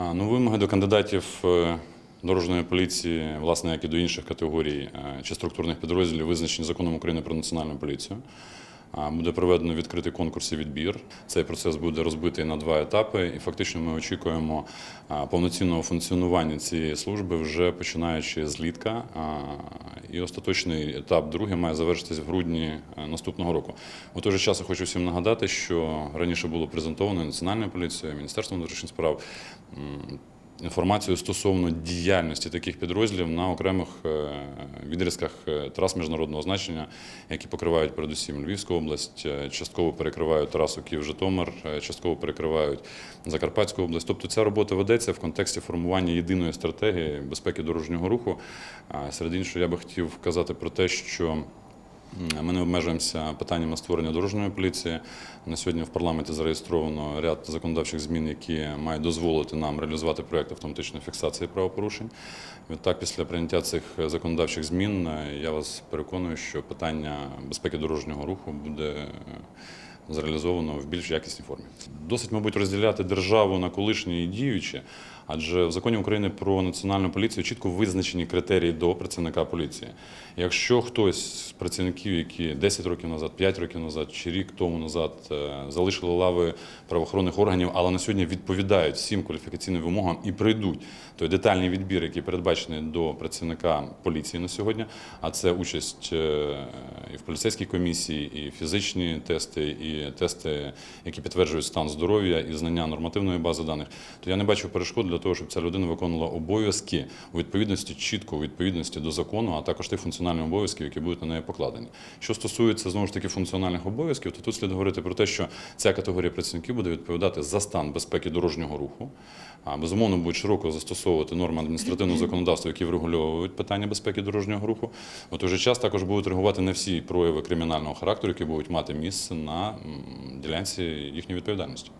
Ну, вимоги до кандидатів е, дорожньої поліції, власне, як і до інших категорій е, чи структурних підрозділів, визначені законом України про національну поліцію. Буде проведено відкритий конкурс і відбір. Цей процес буде розбитий на два етапи, і фактично ми очікуємо повноцінного функціонування цієї служби вже починаючи з літка. І остаточний етап другий має завершитись в грудні е, наступного року. У той же час я хочу всім нагадати, що раніше було презентовано Національною поліцією, Міністерством внутрішніх справ. Інформацію стосовно діяльності таких підрозділів на окремих е, відрізках е, трас міжнародного значення, які покривають передусім Львівську область, е, частково перекривають трасу Київ-Житомир, частково перекривають Закарпатську область. Тобто ця робота ведеться в контексті формування єдиної стратегії безпеки дорожнього руху. Серед іншого, я би хотів вказати про те, що Ми не обмежуємося питаннями створення дорожньої поліції. На сьогодні в парламенті зареєстровано ряд законодавчих змін, які мають дозволити нам реалізувати проєкт автоматичної фіксації правопорушень. Відтак, після прийняття цих законодавчих змін, е, я вас переконую, що питання безпеки дорожнього руху буде е, зреалізовано в більш якісній формі. Досить, мабуть, розділяти державу на колишні і діючі, адже в законі України про національну поліцію чітко визначені критерії до працівника поліції. Якщо хтось з працівників, які 10 років назад, 5 років назад чи рік тому назад е, залишили лави правоохоронних органів, але на сьогодні відповідають всім кваліфікаційним вимогам і прийдуть той детальний відбір, який передбачений до працівника поліції на сьогодні, а це участь е, і в поліцейській комісії, і фізичні тести, і тести, які підтверджують стан здоров'я і знання нормативної бази даних, то я не бачу перешкод для того, щоб ця людина виконувала обов'язки у відповідності чітко у відповідності до закону, а також тих функціональних обов'язків, які будуть на неї покладені. Що стосується знову ж таки функціональних обов'язків, то тут слід говорити про те, що ця категорія працівників буде відповідати за стан безпеки дорожнього руху. А, Безумовно, будуть широко застосовувати норми адміністративного законодавства, які врегульовують питання безпеки дорожнього руху. У той же час також будуть реагувати на всі прояви кримінального характеру, які будуть мати місце на ділянці їхньої відповідальності.